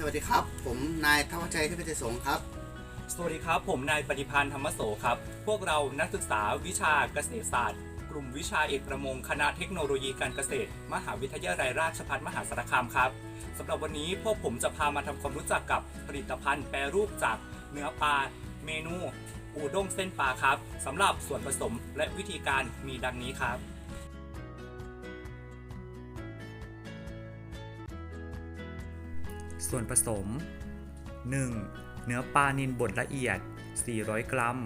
สวัสดีครับ ผมนายทวัชชัยเทพเจสงครับ สวัสดีครับ ผมนายปฏิพันธ์ธรรมโสครับ พวกเรานักศึกษาวิชาเกษตรศาสตร์ กลุ่มวิชาเอกประมงคณะเทคโนโลยีการเกษตร มหาวิทยาลัยราชภัฏมหาสารคามครับสำหรับวันนี้พวกผมจะพามาทำความรู้จักกับผลิตภัณฑ์แปรรูปจากเนื้อปลาเมนู อูด้งเส้นปลาครับสำหรับส่วนผสมและวิธีการมีดังนี้ครับ ส่วนผสม 1. เนื้อปลานิลบดละเอียด 400 กรัม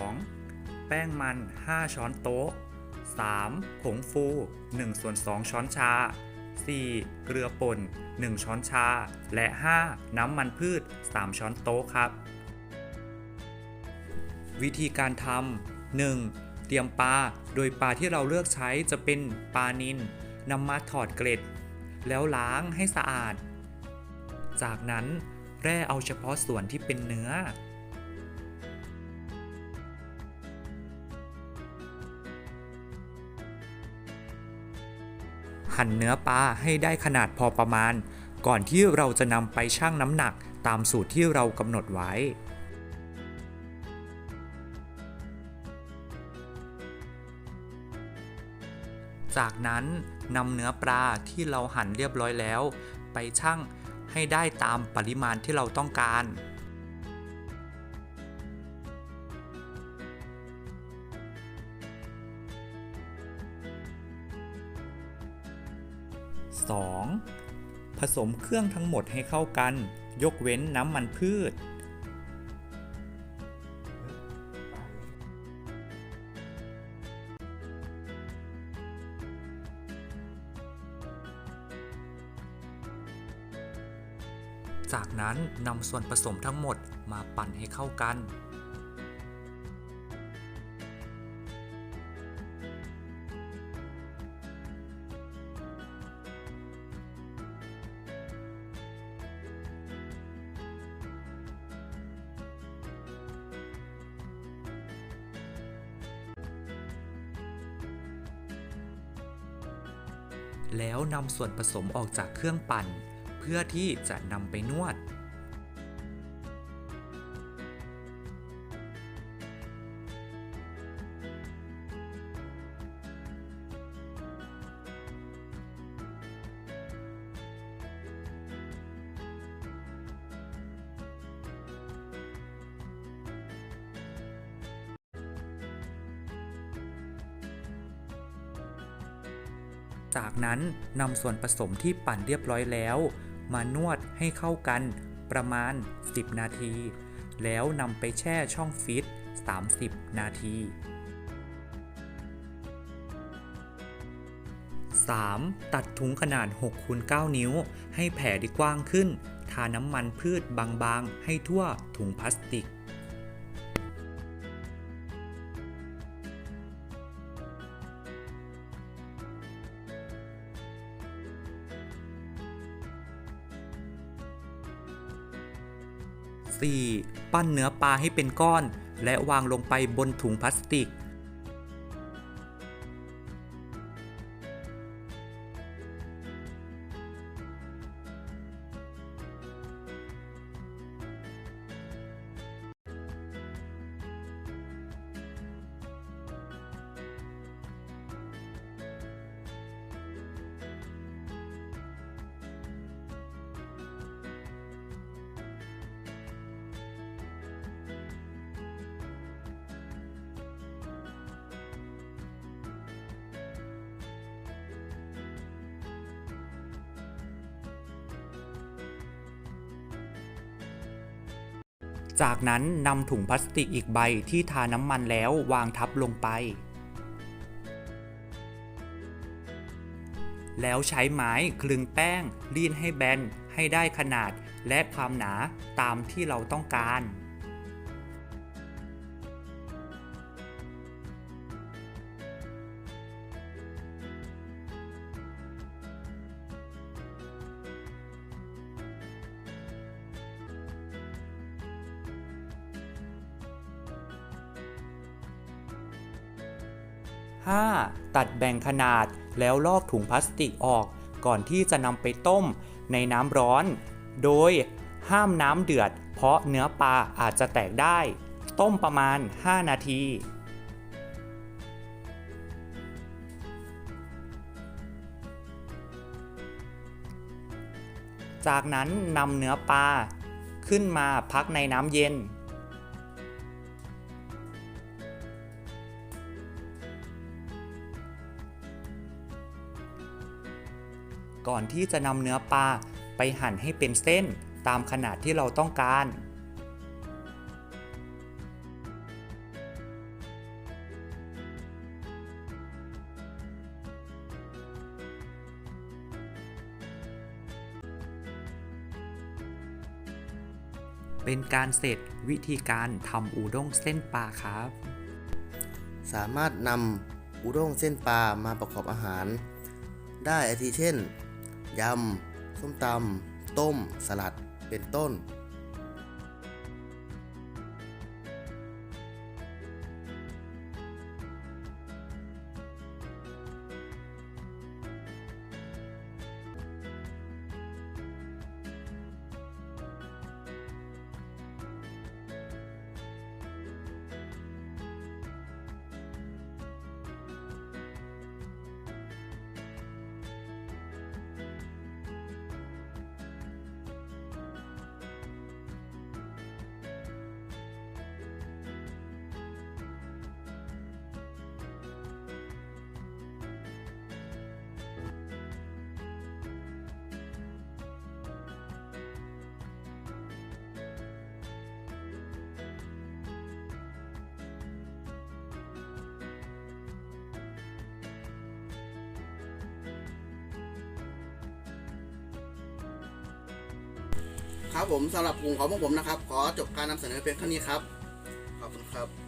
2. แป้งมัน 5 ช้อนโต๊ะ 3. ผงฟู 1 ส่วน 2 ช้อนชา 4. เกลือป่น 1 ช้อนชา และ 5. น้ำมันพืช 3 ช้อนโต๊ะครับ วิธีการทำ 1. เตรียมปลา โดยปลาที่เราเลือกใช้จะเป็นปลานิลนำมาถอดเกล็ด แล้วล้างให้สะอาด จากนั้นแร่เอาเฉพาะส่วนที่เป็นเนื้อ หั่นเนื้อปลาให้ได้ขนาดพอประมาณ ก่อนที่เราจะนำไปชั่งน้ำหนักตามสูตรที่เรากำหนดไว้จากนั้นนำเนื้อปลาที่เราหั่นเรียบร้อยแล้ว ไปชั่ง ให้ได้ตามปริมาณที่เราต้องการ 2. ผสมเครื่องทั้งหมดให้เข้ากัน ยกเว้นน้ำมันพืช จากนั้นนำส่วนผสมทั้งหมดมาปั่นให้เข้ากัน แล้วนำส่วนผสมออกจากเครื่องปั่น เพื่อที่จะนำไปนวด จากนั้นนำส่วนผสมที่ปั่นเรียบร้อยแล้ว มานวดให้เข้ากันประมาณ 10 นาที แล้วนำไปแช่ช่องฟิต30 นาที 3. ตัดถุงขนาด6คูณ9นิ้ว ให้แผ่ได้กว้างขึ้น ทาน้ำมันพืชบางๆ ให้ทั่วถุงพลาสติก 4. ปั้นเนื้อปลาให้เป็นก้อน และวางลงไปบนถุงพลาสติก จากนั้นนำถุงพลาสติกอีกใบที่ทาน้ำมันแล้ววางทับลงไป แล้วใช้ไม้คลึงแป้งรีดให้แบนให้ได้ขนาดและความหนาตามที่เราต้องการ 5. ตัดแบ่งขนาดแล้วลอกถุงพลาสติกออก ก่อนที่จะนำไปต้มในน้ำร้อน โดยห้ามน้ำเดือด เพราะเนื้อปลาอาจจะแตกได้ ต้มประมาณ 5 นาทีจากนั้นนำเนื้อปลาขึ้นมาพักในน้ำเย็น ก่อนที่จะนำเนื้อปลาไปหั่นให้เป็นเส้นตามขนาดที่เราต้องการ เป็นการเสร็จวิธีการทำอูด้งเส้นปลาครับ สามารถนำอุด้งเส้นปลามาประกอบอาหาร ได้อาทิเช่น ยำ ส้มตำ ต้ม สลัด เป็นต้น ครับผมสำหรับกลุ่มของพวกผมนะครับ ขอจบการนำเสนอเพียงเท่านี้ครับ ขอบคุณครับ